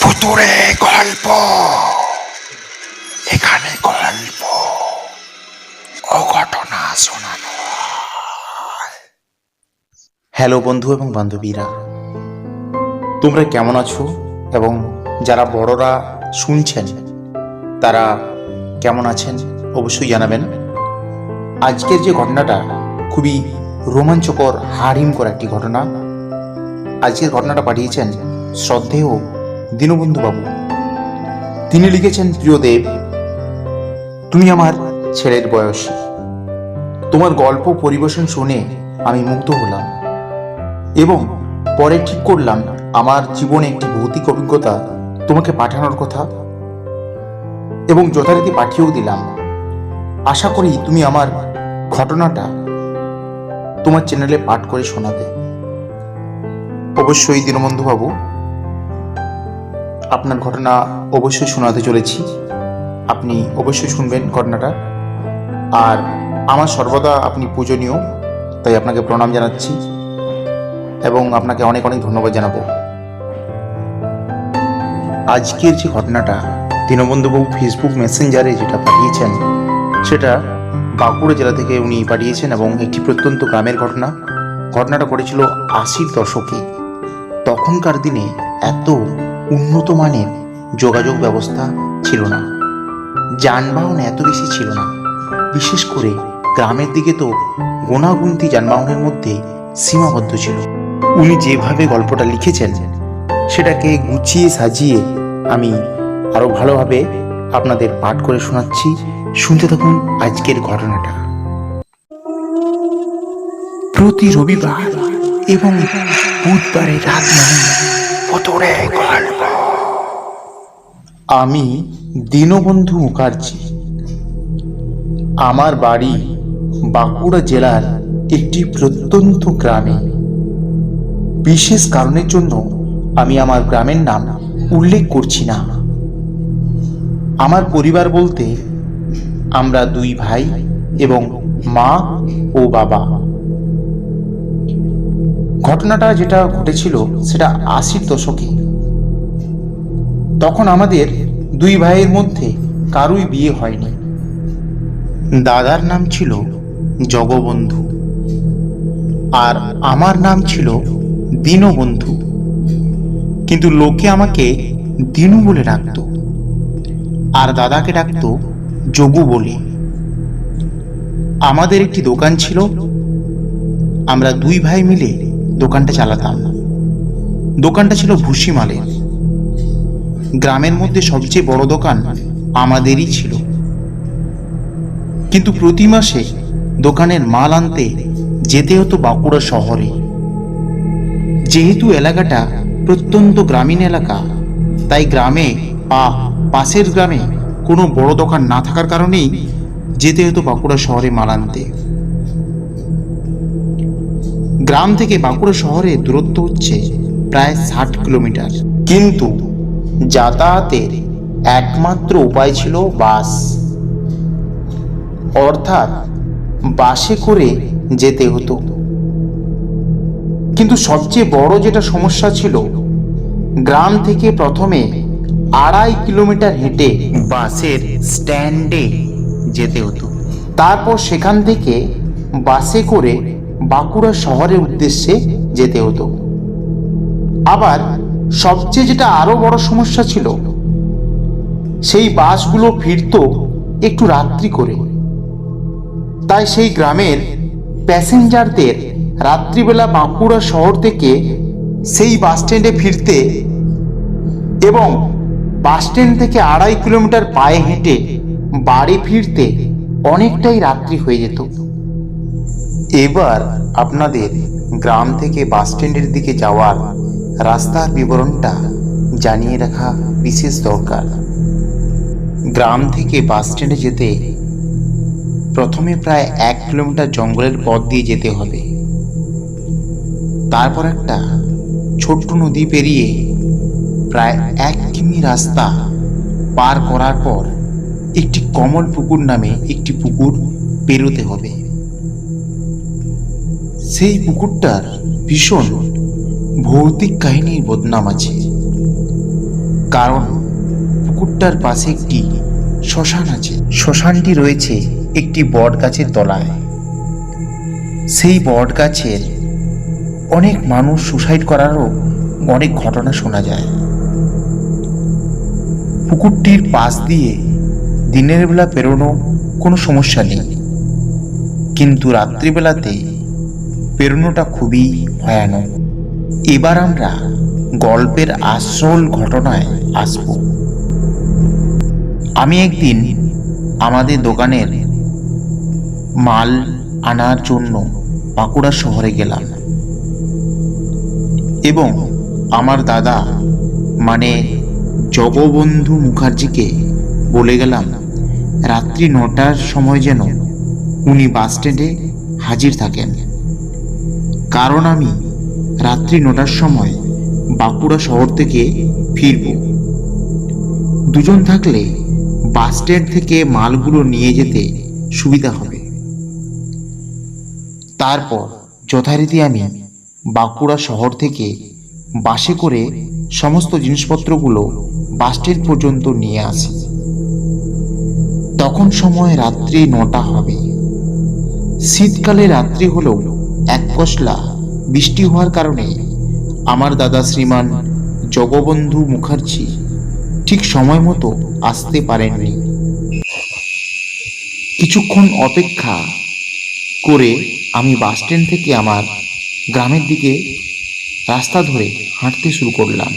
ভুতুরে গল্প। এখানে গল্প ও ঘটনা শোনানো হ্যালো বন্ধু এবং বান্ধবীরা, তোমরা কেমন আছো? এবং যারা বড়রা শুনছেন, তারা কেমন আছেন? অবশ্যই জানাবেন। আজকের যে ঘটনাটা খুবই রোমাঞ্চকর, হাড়িমকর একটি ঘটনা। আজকের ঘটনাটা পাঠিয়েছেন শ্রদ্ধেয় দীনবন্ধু বাবু। তিনি লিখেছেন প্রিয়দেব তুমি আমার ছেলের বয়স। তোমার গল্প পরিবেশন শুনে আমি মুগ্ধ হলাম এবং পরে ঠিক করলাম, আমার জীবনে একটি ভৌতিক অভিজ্ঞতা তোমাকে পাঠানোর কথা এবং যথারীতি পাঠিয়েও দিলাম। আশা করি তুমি আমার ঘটনাটা তোমার চ্যানেলে পাঠ করে শোনাবে। অবশ্যই দীনবন্ধু বাবু আপনার ঘটনা অবশ্যই শোনাতে চলেছি। আপনি অবশ্যই শুনবেন ঘটনাটা। আর আমার সর্বদা আপনি পূজনীয়, তাই আপনাকে প্রণাম জানাচ্ছি এবং আপনাকে অনেক অনেক ধন্যবাদ জানাব। আজকের যে ঘটনাটা দীনবন্ধুবাবু ফেসবুক মেসেঞ্জারে যেটা পাঠিয়েছেন, সেটা বাঁকুড়া জেলা থেকে উনি পাঠিয়েছেন এবং একটি প্রত্যন্ত গ্রামের ঘটনা। ঘটনাটা ঘটেছিল আশির দশকে। তখনকার দিনে এত উন্নত মানের যোগাযোগ ব্যবস্থা ছিল না। যানবাহন এত বেশি ছিল না। বিশেষ করে গ্রামের দিকে তো গোনাগুন্তি যানবাহনের মধ্যে সীমাবদ্ধ ছিল। উনি যেভাবে গল্পটা লিখেছেন, সেটাকে গুছিয়ে সাজিয়ে আমি আরও ভালোভাবে আপনাদের পাঠ করে শোনাচ্ছি। শুনতে থাকুন আজকের ঘটনাটা। প্রতি রবিবার এবং বুধবারের রাত মানে ভুতুরে গল্প আমি দীনবন্ধু মুখার্জি। আমার বাড়ি বাঁকুড়া জেলার একটি প্রত্যন্ত গ্রামে। বিশেষ কারণের জন্য আমি আমার গ্রামের নাম উল্লেখ করছি না। আমার পরিবার বলতে আমরা দুই ভাই এবং মা ও বাবা। ঘটনাটা যেটা ঘটেছিল সেটা আশির দশকে তখন আমাদের দুই ভাইয়ের মধ্যে কারুই বিয়ে হয়নি। দাদার নাম ছিল জগবন্ধু আর আমার নাম ছিল দীনবন্ধু। কিন্তু লোকে আমাকে দিনু বলে ডাকতো আর দাদাকে ডাকতো যোগু বলে। আমাদের একটি দোকান ছিল, আমরা দুই ভাই মিলে দোকানটা চালাতাম। দোকানটা ছিল ভুসিমালের। গ্রামের মধ্যে সবচেয়ে বড় দোকান আমাদেরই ছিল। কিন্তু প্রতি মাসে দোকানের মাল আনতে যেতে হতো বাঁকুড়া শহরে। যেহেতু এলাকাটা প্রত্যন্ত গ্রামীণ এলাকা, তাই গ্রামে বা পাশের গ্রামে কোনো বড় দোকান না থাকার কারণেই যেতে হতো বাঁকুড়া শহরে মাল আনতে। গ্রাম থেকে বাঁকুড়া শহরে দূরত্ব হচ্ছে প্রায় ষাট কিলোমিটার। কিন্তু যাতায়াতের একমাত্র উপায় ছিল বাস। অর্থাৎ বাসে করে যেতে হতো। কিন্তু সবচেয়ে বড় যেটা সমস্যা ছিল, গ্রাম থেকে প্রথমে আড়াই কিলোমিটার হেঁটে বাসের স্ট্যান্ডে যেতে হতো। তারপর সেখান থেকে বাসে করে বাঁকুড়া শহরের উদ্দেশ্যে যেতে হতো। আবার সবচেয়ে যেটা আরও বড় সমস্যা ছিল, সেই বাসগুলো ফিরতো একটু রাত্রি করে। তাই সেই গ্রামের প্যাসেঞ্জারদের রাত্রিবেলা বাঁকুড়া শহর থেকে সেই বাস স্ট্যান্ডে ফিরতে এবং বাস স্ট্যান্ড থেকে আড়াই কিলোমিটার পায়ে হেঁটে বাড়ি ফিরতে অনেকটাই রাত্রি হয়ে যেত। এবার আপনাদের গ্রাম থেকে বাস স্ট্যান্ডের দিকে যাওয়ার রাস্তার বিবরণটা জানিয়ে রাখা বিশেষ দরকার। গ্রাম থেকে বাস স্ট্যান্ডে যেতে প্রথমে প্রায় এক কিলোমিটার জঙ্গলের পথ দিয়ে যেতে হবে। তারপর একটা ছোট্ট নদী পেরিয়ে প্রায় এক কিমি রাস্তা পার করার পর একটি কমল পুকুর নামে একটি পুকুর পেরোতে হবে। সেই পুকুরটার ভীষণ ভৌতিক কাহিনীর বদনাম আছে। কারণ পুকুরটার পাশে একটি শ্মশান আছে। শ্মশানটি রয়েছে একটি বট গাছের তলায়। সেই বট গাছের অনেক মানুষ সুসাইড করারও অনেক ঘটনা শোনা যায়। পুকুরটির পাশ দিয়ে দিনের বেলা পেরোনো কোনো সমস্যা নেই। কিন্তু রাত্রিবেলাতে পেরোনোটা খুবই ভয়ানক। এবার আমরা গল্পের আসল ঘটনায় আসব। আমি একদিন আমাদের দোকানের মাল আনার জন্য বাঁকুড়া শহরে গেলাম এবং আমার দাদা মানে জগবন্ধু মুখার্জিকে বলে গেলাম, রাত্রি নটার সময় যেন উনি বাস স্ট্যান্ডে হাজির থাকেন। কারণ আমি রাত্রি নটার সময় বাঁকুড়া শহর থেকে ফিরব। দুজন থাকলে বাস স্ট্যান্ড থেকে মালগুলো নিয়ে যেতে সুবিধা হবে। তারপর যথারীতি আমি বাঁকুড়া শহর থেকে বাসে করে সমস্ত জিনিসপত্রগুলো বাস স্ট্যান্ড পর্যন্ত নিয়ে আসি। তখন সময় রাত্রি নটা হবে। শীতকালে রাত্রি হলেও এক পশলা বৃষ্টি হওয়ার কারণে আমার দাদা শ্রীমান জগবন্ধু মুখার্জি ঠিক সময় মতো আসতে পারেননি। কিছুক্ষণ অপেক্ষা করে আমি বাস স্ট্যান্ড থেকে আমার গ্রামের দিকে রাস্তা ধরে হাঁটতে শুরু করলাম।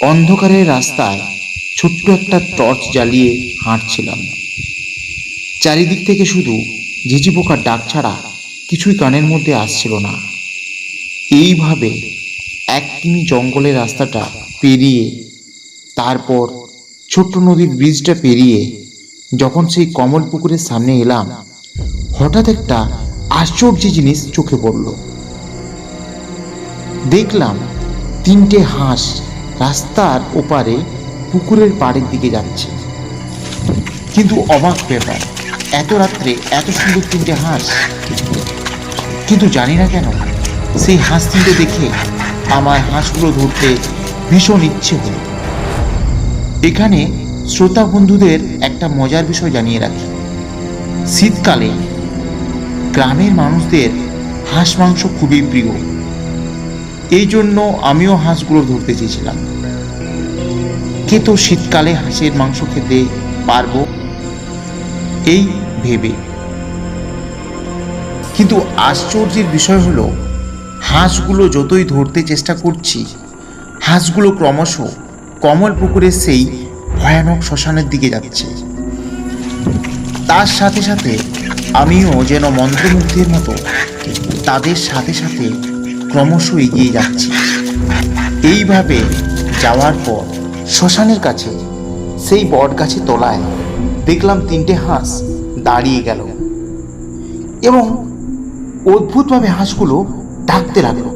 অন্ধকারের রাস্তায় ছোট্ট একটা টর্চ জ্বালিয়ে হাঁটছিলাম। চারিদিক থেকে শুধু ঝিঝি পোকার ডাক ছাড়া কিছুই কানের মধ্যে আসছিল না। এইভাবে এক কিমি জঙ্গলের রাস্তাটা পেরিয়ে, তারপর ছোট্ট নদীর ব্রিজটা পেরিয়ে যখন সেই কমল পুকুরের সামনে এলাম, হঠাৎ একটা আশ্চর্য জিনিস চোখে পড়ল। দেখলাম তিনটে হাঁস রাস্তার ওপারে পুকুরের পাড়ের দিকে যাচ্ছে। কিন্তু অবাক ব্যাপার, এত রাত্রে এত সুন্দর তিনটে হাঁস কিন্তু জানি না কেন, সেই হাঁস দেখে আমার হাঁসগুলো ধরতে ভীষণ ইচ্ছে হলো। এখানে শ্রোতা বন্ধুদের একটা মজার বিষয় জানিয়ে রাখি। শীতকালে গ্রামের মানুষদের হাঁস মাংস খুবই প্রিয়। এই জন্য আমিও হাঁসগুলো ধরতে চেয়েছিলাম। কে তো শীতকালে হাঁসের মাংস খেতে পারব? এই ভেবে কিন্তু আশ্চর্যের বিষয় হলো, হাঁসগুলো যতই ধরতে চেষ্টা করছি, হাঁসগুলো ক্রমশ কমল পুকুরের সেই ভয়ানক শ্মশানের দিকে যাচ্ছে। তার সাথে সাথে আমিও যেন মন্ত্রমুগ্ধের মতো তাদের সাথে সাথে ক্রমশ এগিয়ে যাচ্ছি। এইভাবে যাওয়ার পর শ্মশানের কাছে, সেই বট গাছের তলায় দেখলাম তিনটে হাঁস দাঁড়িয়ে গেল। এবং অদ্ভুতভাবে হাঁসগুলো ডাকতে লাগল।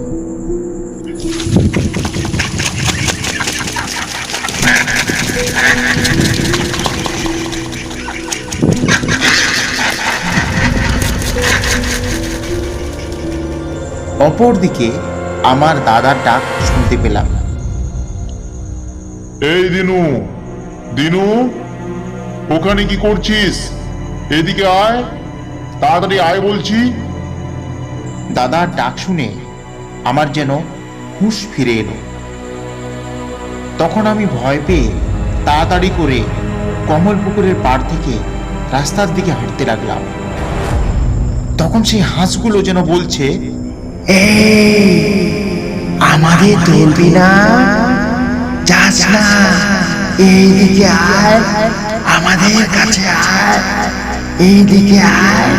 অপরদিকে আমার দাদার ডাক শুনতে পেলাম। এই দিনু দিনু, ওখানে কি করছিস? এদিকে আয়, তাড়াতাড়ি আয় বলছি। দাদার ডাক শুনে আমার যেন হুঁশ ফিরে এলো। তখন আমি ভয় পেয়ে তাড়াতাড়ি করে কমল পুকুরের পাড় থেকে রাস্তার দিকে হাঁটতে লাগলাম। তখন সেই হাঁসগুলো যেন বলছে আমাদের ধরবি না, যাস না, এইদিকে আয়, আমাদের কাছে আয়, এইদিকে আয়।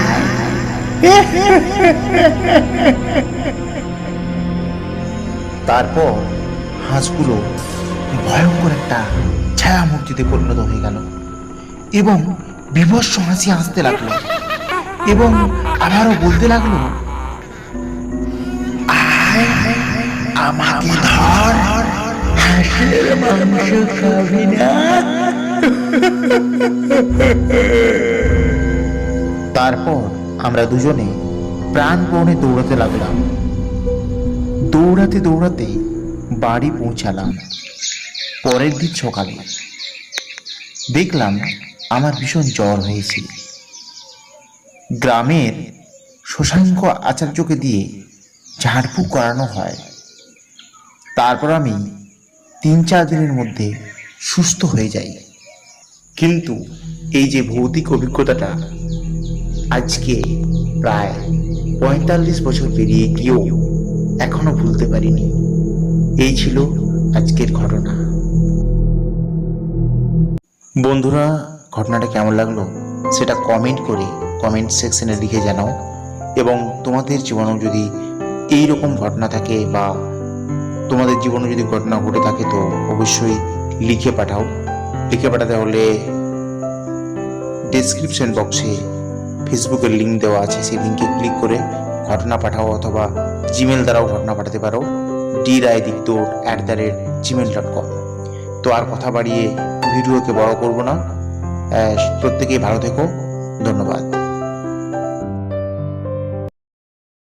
তারপর হাঁসগুলো ভয়ঙ্কর একটা ছায়া মূর্তিতে পরিণত হয়ে গেল এবং বিভৎস হাসি হাসতে লাগল এবং আবারও বলতে লাগল "আয়, আমাকে ধর হাঁসের মাংস খাবি না। তারপর আমরা দুজনে প্রাণপণে দৌড়াতে লাগলাম। দৌড়াতে দৌড়াতে বাড়ি পৌঁছালাম। পরের দিন সকালে। দেখলাম আমার ভীষণ জ্বর হয়েছে। গ্রামের শশাঙ্ক আচার্যকে দিয়ে ঝাড়ফুঁক করানো হয়। তারপর আমি তিন চার দিনের মধ্যে সুস্থ হয়ে যাই। কিন্তু এই যে ভৌতিক অভিজ্ঞতাটা আজকে প্রায় পঁয়তাল্লিশ বছর পেরিয়ে গিয়েও এখনও ভুলতে পারিনি। এই ছিল আজকের ঘটনা। বন্ধুরা, ঘটনাটা কেমন লাগল সেটা কমেন্ট করে কমেন্ট সেকশনে লিখে জানাও এবং তোমাদের জীবনেও যদি এই রকম ঘটনা থাকে বা তোমাদের জীবনে যদি ঘটনা ঘটে থাকে তো অবশ্যই লিখে পাঠাও। লিখে পাঠাতে হলে ডেসক্রিপশন বক্সে ফেসবুকের লিঙ্ক দেওয়া আছে, সেই লিঙ্কে ক্লিক করে ঘটনা পাঠাও অথবা জিমেল দ্বারাও ঘটনা পাঠাতে পারো। D Roy দিকদৌর at the rate Gmail dot com তো আর কথা বাড়িয়ে ভিডিওকে বড় করব না। প্রত্যেকেই ভালো থেকো। ধন্যবাদ।